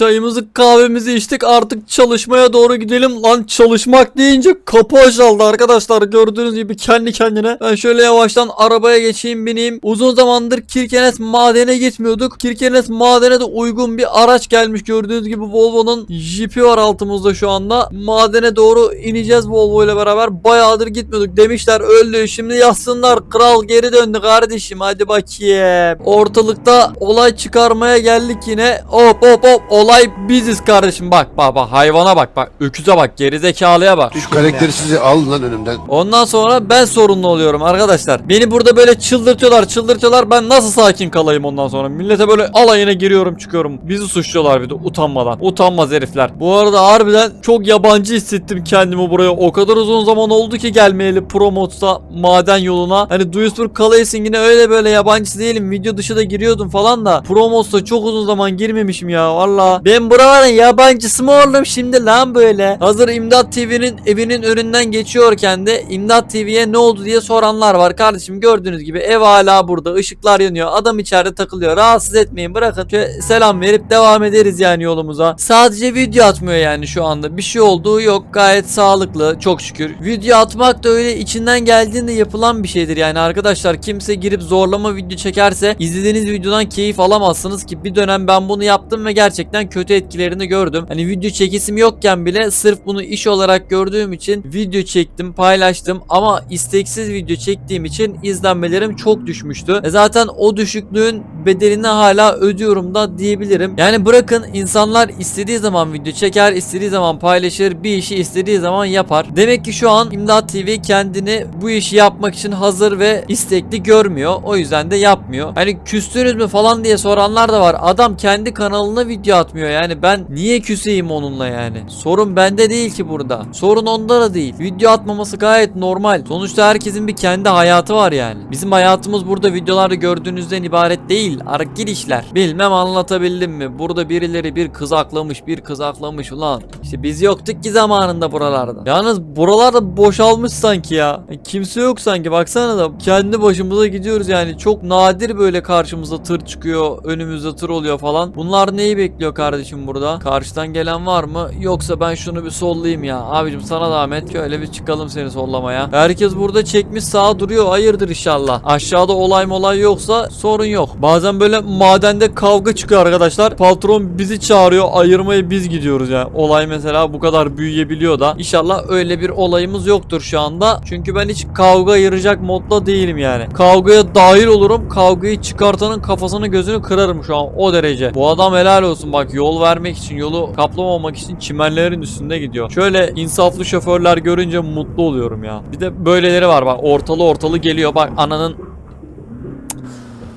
Çayımızı kahvemizi içtik artık çalışmaya doğru gidelim. Lan çalışmak deyince kapı açıldı arkadaşlar. Gördüğünüz gibi kendi kendine. Ben şöyle yavaştan arabaya geçeyim bineyim. Uzun zamandır Kirkenes madene gitmiyorduk. Kirkenes madene de uygun bir araç gelmiş. Gördüğünüz gibi Volvo'nun jipi var altımızda şu anda. Madene doğru ineceğiz Volvo ile beraber. Bayağıdır gitmiyorduk demişler öldü. Şimdi yazsınlar kral geri döndü kardeşim hadi bakayım. Ortalıkta olay çıkarmaya geldik yine. Hop hop hop olay biziz kardeşim. Bak bak bak hayvana bak bak. Öküze bak gerizekalıya bak. Şu karakteri sizi alın lan önümden. Ondan sonra ben sorunlu oluyorum arkadaşlar. Beni burada böyle çıldırtıyorlar çıldırtıyorlar. Ben nasıl sakin kalayım ondan sonra? Millete böyle alayına giriyorum çıkıyorum. Bizi suçluyorlar bir de utanmadan. Utanmaz herifler. Bu arada harbiden çok yabancı hissettim kendimi buraya. O kadar uzun zaman oldu ki gelmeyeli Promot'ta maden yoluna. Hani Duisburg Kalesin yine öyle böyle yabancısı değilim. Video dışı da giriyordum falan da. Promot'ta çok uzun zaman girmemişim ya valla. Ben buraların yabancısı mı oldum şimdi lan böyle? Hazır İmdat TV'nin evinin önünden geçiyorken de İmdat TV'ye ne oldu diye soranlar var. Kardeşim gördüğünüz gibi ev hala burada. ışıklar yanıyor. Adam içeride takılıyor. Rahatsız etmeyin. Bırakın. Şöyle selam verip devam ederiz yani yolumuza. Sadece video atmıyor yani şu anda. Bir şey olduğu yok. Gayet sağlıklı. Çok şükür. Video atmak da öyle içinden geldiğinde yapılan bir şeydir yani arkadaşlar. Kimse girip zorlama video çekerse izlediğiniz videodan keyif alamazsınız ki bir dönem ben bunu yaptım ve gerçekten kötü etkilerini gördüm. Hani video çekisim yokken bile sırf bunu iş olarak gördüğüm için video çektim, paylaştım ama isteksiz video çektiğim için izlenmelerim çok düşmüştü. E zaten o düşüklüğün bedelini hala ödüyorum da diyebilirim. Yani bırakın insanlar istediği zaman video çeker, istediği zaman paylaşır, bir işi istediği zaman yapar. Demek ki şu an İmdat TV kendini bu işi yapmak için hazır ve istekli görmüyor. O yüzden de yapmıyor. Hani küstünüz mü falan diye soranlar da var. Adam kendi kanalına video atmıyor. Yani ben niye küseyim onunla yani? Sorun bende değil ki burada. Sorun onda da değil. Video atmaması gayet normal. Sonuçta herkesin bir kendi hayatı var yani. Bizim hayatımız burada videolarda gördüğünüzden ibaret değil. Arkil işler. Bilmem anlatabildim mi? Burada birileri bir kız aklamış, bir kız aklamış ulan. İşte biz yoktuk ki zamanında buralarda. Yalnız buralarda boşalmış sanki ya. Yani kimse yok sanki baksana da kendi başımıza gidiyoruz yani. Çok nadir böyle karşımıza tır çıkıyor, önümüzde tır oluyor falan. Bunlar neyi bekliyor kardeşim burada? Karşıdan gelen var mı? Yoksa ben şunu bir sollayayım ya. Abicim sana zahmet. Şöyle bir çıkalım seni sollamaya. Herkes burada çekmiş sağa duruyor. Hayırdır inşallah. Aşağıda olay molay yoksa sorun yok. Bazen böyle madende kavga çıkıyor arkadaşlar. Patron bizi çağırıyor. Ayırmaya biz gidiyoruz yani. Olay mesela bu kadar büyüyebiliyor da. İnşallah öyle bir olayımız yoktur şu anda. Çünkü ben hiç kavga ayıracak modda değilim yani. Kavgaya dahil olurum. Kavgayı çıkartanın kafasını gözünü kırarım şu an o derece. Bu adam helal olsun bak yol vermek için yolu kaplamamak için çimenlerin üstünde gidiyor. Şöyle insaflı şoförler görünce mutlu oluyorum ya. Bir de böyleleri var bak ortalı ortalı geliyor bak ananın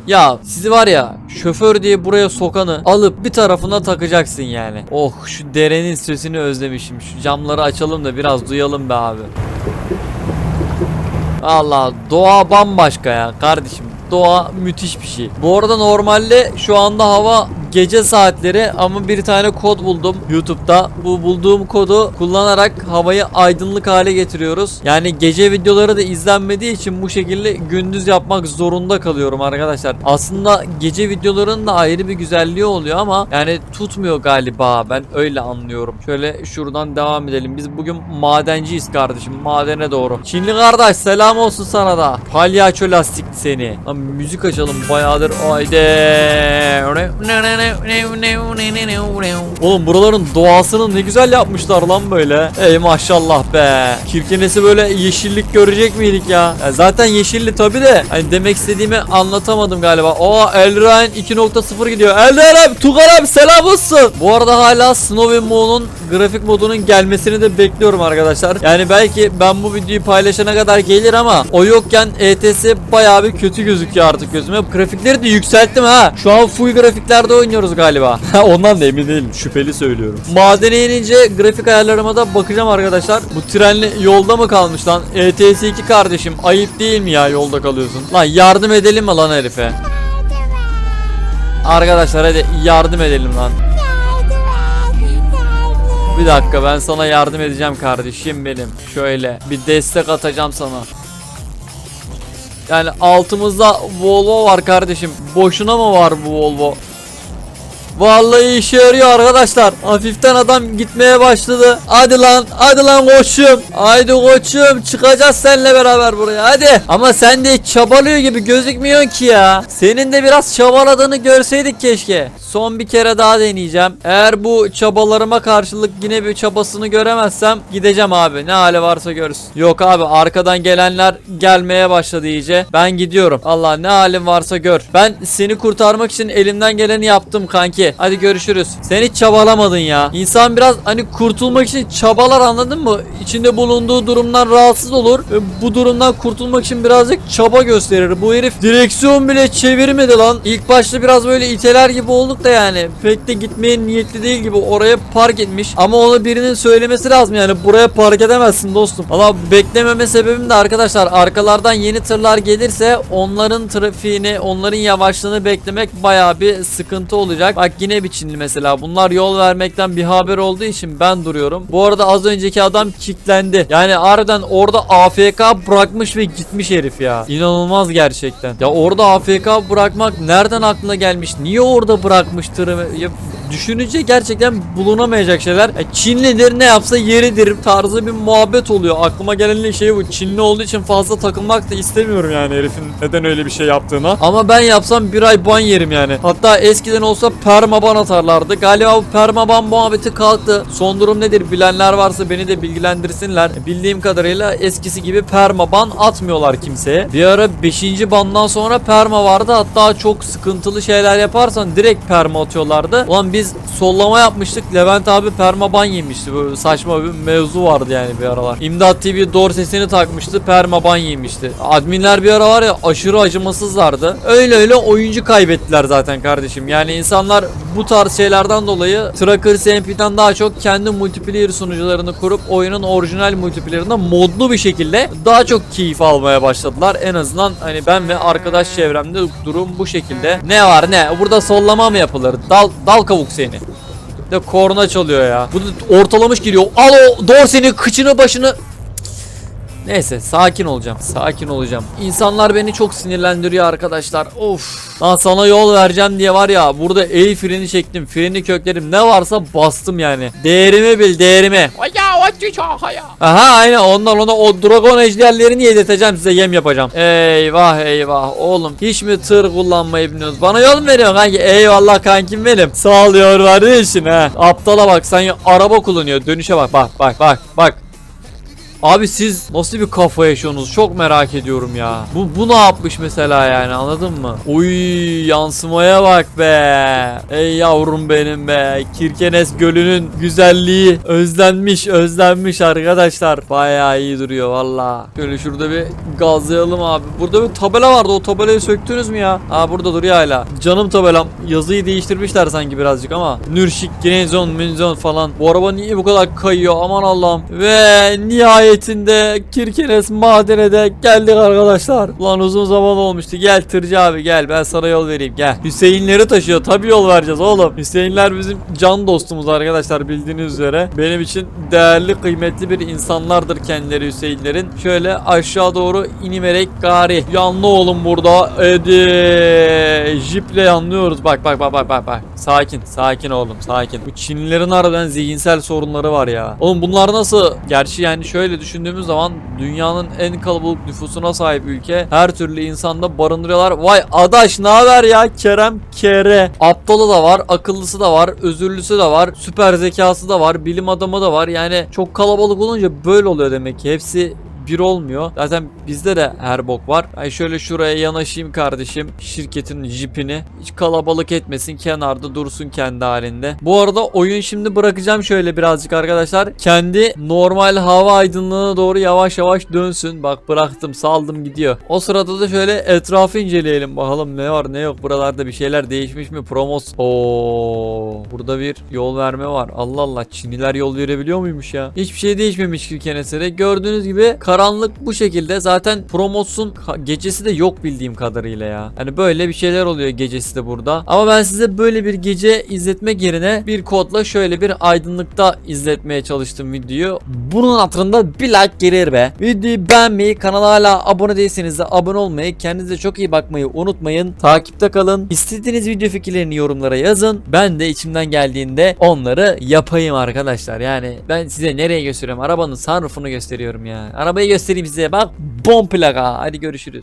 ya sizi var ya şoför diye buraya sokanı alıp bir tarafına takacaksın yani. Oh şu derenin sesini özlemişim. Şu camları açalım da biraz duyalım be abi. Allah doğa bambaşka ya kardeşim. Doğa müthiş bir şey. Bu arada normalde şu anda hava gece saatleri ama bir tane kod buldum YouTube'da. Bu bulduğum kodu kullanarak havayı aydınlık hale getiriyoruz. Yani gece videoları da izlenmediği için bu şekilde gündüz yapmak zorunda kalıyorum arkadaşlar. Aslında gece videoların da ayrı bir güzelliği oluyor ama yani tutmuyor galiba. Ben öyle anlıyorum. Şöyle şuradan devam edelim. Biz bugün madenciyiz kardeşim. Madene doğru. Çinli kardeş selam olsun sana da. Palyaço lastik seni. Lan müzik açalım bayağıdır. Haydi. Oğlum buraların doğasını ne güzel yapmışlar lan böyle. Ey maşallah be. Kirkenesi böyle yeşillik görecek miydik ya? Ya zaten yeşilli tabi de. Hani demek istediğimi anlatamadım galiba. O Elrain 2.0 gidiyor. Elrain Tugar abi selam olsun. Bu arada hala Snow Moon'un grafik modunun gelmesini de bekliyorum arkadaşlar. Yani belki ben bu videoyu paylaşana kadar gelir ama o yokken ETS bayağı bir kötü gözüküyor artık gözüme. Grafikleri de yükselttim ha. Şu an full grafiklerde oynuyoruz galiba. Ondan da emin değilim. Şüpheli söylüyorum. Madene inince grafik ayarlarıma da bakacağım arkadaşlar. Bu trenli yolda mı kalmış lan? ETS 2 kardeşim. Ayıp değil mi ya yolda kalıyorsun? Lan yardım edelim mi lan herife? Arkadaşlar hadi yardım edelim lan. Bir dakika ben sana yardım edeceğim kardeşim benim. Şöyle bir destek atacağım sana. Yani altımızda Volvo var kardeşim. Boşuna mı var bu Volvo? Vallahi işe yarıyor arkadaşlar. Hafiften adam gitmeye başladı. Hadi lan hadi lan koçum. Haydi koçum çıkacağız seninle beraber buraya hadi. Ama sen de hiç çabalıyor gibi gözükmüyorsun ki ya. Senin de biraz çabaladığını görseydik keşke. Son bir kere daha deneyeceğim. Eğer bu çabalarıma karşılık yine bir çabasını göremezsem gideceğim abi. Ne hali varsa görsün. Yok abi arkadan gelenler gelmeye başladı iyice. Ben gidiyorum. Allah ne halin varsa gör. Ben seni kurtarmak için elimden geleni yaptım kanki. Hadi görüşürüz. Sen hiç çabalamadın ya. İnsan biraz hani kurtulmak için çabalar anladın mı? İçinde bulunduğu durumdan rahatsız olur. Ve bu durumdan kurtulmak için birazcık çaba gösterir. Bu herif direksiyon bile çevirmedi lan. İlk başta biraz böyle iteler gibi olduk da yani. Pek de gitmeye niyetli değil gibi oraya park etmiş. Ama onu birinin söylemesi lazım yani. Buraya park edemezsin dostum. Valla beklememe sebebim de arkadaşlar arkalardan yeni tırlar gelirse onların trafiğini, onların yavaşlığını beklemek baya bir sıkıntı olacak. Bak yine bir Çinli mesela. Bunlar yol vermekten bir haber olduğu için ben duruyorum. Bu arada az önceki adam kilitlendi. Yani harbiden orada AFK bırakmış ve gitmiş herif ya. İnanılmaz gerçekten. Ya orada AFK bırakmak nereden aklına gelmiş? Niye orada bırakmış tırı? Ya düşününce gerçekten bulunamayacak şeyler. E, Çinlidir ne yapsa yeridir tarzı bir muhabbet oluyor. Aklıma gelen şey bu. Çinli olduğu için fazla takılmak da istemiyorum yani herifin neden öyle bir şey yaptığına. Ama ben yapsam bir ay ban yerim yani. Hatta eskiden olsa permaban atarlardı. Galiba bu permaban muhabbeti kalktı. Son durum nedir bilenler varsa beni de bilgilendirsinler. E, Bildiğim kadarıyla eskisi gibi permaban atmıyorlar kimseye. Bir ara 5. bandan sonra perma vardı. Hatta çok sıkıntılı şeyler yaparsan direkt perma atıyorlardı. Ulan biz sollama yapmıştık. Levent abi permaban yemişti. Böyle saçma bir mevzu vardı yani bir aralar. İmdat TV doğru sesini takmıştı. Permaban yemişti. Adminler bir ara var ya aşırı acımasızlardı. Öyle öyle oyuncu kaybettiler zaten kardeşim. Yani insanlar bu tarz şeylerden dolayı Tracker CMP'den daha çok kendi multiplayer sunucularını kurup oyunun orijinal multiplayer'ında modlu bir şekilde daha çok keyif almaya başladılar. En azından hani ben ve arkadaş çevremde durum bu şekilde. Ne var ne? Burada sollama mı yapılır? Dal dal kavuk seni. De korna çalıyor ya. Bu da ortalamış geliyor. Al o doğru seni kıçını başını Neyse sakin olacağım. Sakin olacağım. İnsanlar beni çok sinirlendiriyor arkadaşlar. Of. Lan sana yol vereceğim diye var ya burada el freni çektim. Freni kökledim. Ne varsa bastım yani. Değerimi bil değerimi. Aha aynen ondan ona o dragon ejderlerini yedirteceğim size yem yapacağım. Eyvah eyvah oğlum. Hiç mi tır kullanmayı bilmiyorsunuz? Bana yol mu veriyorsun kanki? Eyvallah kankim benim. Sağ ol yol kardeşim he. Aptala bak sen ya- araba kullanıyor. Dönüşe bak bak bak bak bak. Abi siz nasıl bir kafa yaşıyorsunuz? Çok merak ediyorum ya. Bu bu ne yapmış mesela yani anladın mı? Uy yansımaya bak be. Ey yavrum benim be. Kirkenes Gölü'nün güzelliği özlenmiş, özlenmiş arkadaşlar. Bayağı iyi duruyor valla. Şöyle şurada bir gazlayalım abi. Burada bir tabela vardı. O tabelayı söktünüz mü ya? Aa burada duruyor hala. Canım tabelam. Yazıyı değiştirmişler sanki birazcık ama. Nürşik, Gnezon, Münzon falan. Bu araba niye bu kadar kayıyor? Aman Allah'ım. Ve nihayetinde Kirkenes madene de geldik arkadaşlar. Ulan uzun zaman olmuştu. Gel tırcı abi gel. Ben sana yol vereyim. Gel. Hüseyinleri taşıyor. Tabii yol vereceğiz oğlum. Hüseyinler bizim can dostumuz arkadaşlar bildiğiniz üzere. Benim için değerli, kıymetli bir insanlardır kendileri Hüseyinlerin. Şöyle aşağı doğru inimerek gari. Yanlı oğlum burada. Edi. Jiple yanlıyoruz. Bak bak bak bak bak bak. Sakin, sakin oğlum, sakin. Bu Çinlilerin harbiden zihinsel sorunları var ya. Oğlum bunlar nasıl? Gerçi yani şöyle düşündüğümüz zaman dünyanın en kalabalık nüfusuna sahip ülke. Her türlü insanda barındırıyorlar. Vay adaş ne haber ya? Kerem Kere. Aptalı da var, akıllısı da var, özürlüsü de var, süper zekası da var, bilim adamı da var. Yani çok kalabalık olunca böyle oluyor demek ki. Hepsi bir olmuyor. Zaten bizde de her bok var. Ay şöyle şuraya yanaşayım kardeşim. Şirketin jipini. Hiç kalabalık etmesin. Kenarda dursun kendi halinde. Bu arada oyun şimdi bırakacağım şöyle birazcık arkadaşlar. Kendi normal hava aydınlığına doğru yavaş yavaş dönsün. Bak bıraktım saldım gidiyor. O sırada da şöyle etrafı inceleyelim. Bakalım ne var ne yok. Buralarda bir şeyler değişmiş mi? Promos. Oo, burada bir yol verme var. Allah Allah. Çinliler yol verebiliyor muymuş ya? Hiçbir şey değişmemiş Kirkenes'e. Gördüğünüz gibi karanlık bu şekilde zaten promosyon ka- gecesi de yok bildiğim kadarıyla ya. Hani böyle bir şeyler oluyor gecesi de burada. Ama ben size böyle bir gece izletmek yerine bir kodla şöyle bir aydınlıkta izletmeye çalıştım videoyu. Bunun hatırında bir like gelir be. Videoyu beğenmeyi, kanala hala abone değilseniz de abone olmayı, kendinize çok iyi bakmayı unutmayın. Takipte kalın. İstediğiniz video fikirlerini yorumlara yazın. Ben de içimden geldiğinde onları yapayım arkadaşlar. Yani ben size nereye gösteriyorum? Arabanın sunroofunu gösteriyorum ya. Arabayı göstereyim size. Bak bom plaka. Hadi görüşürüz.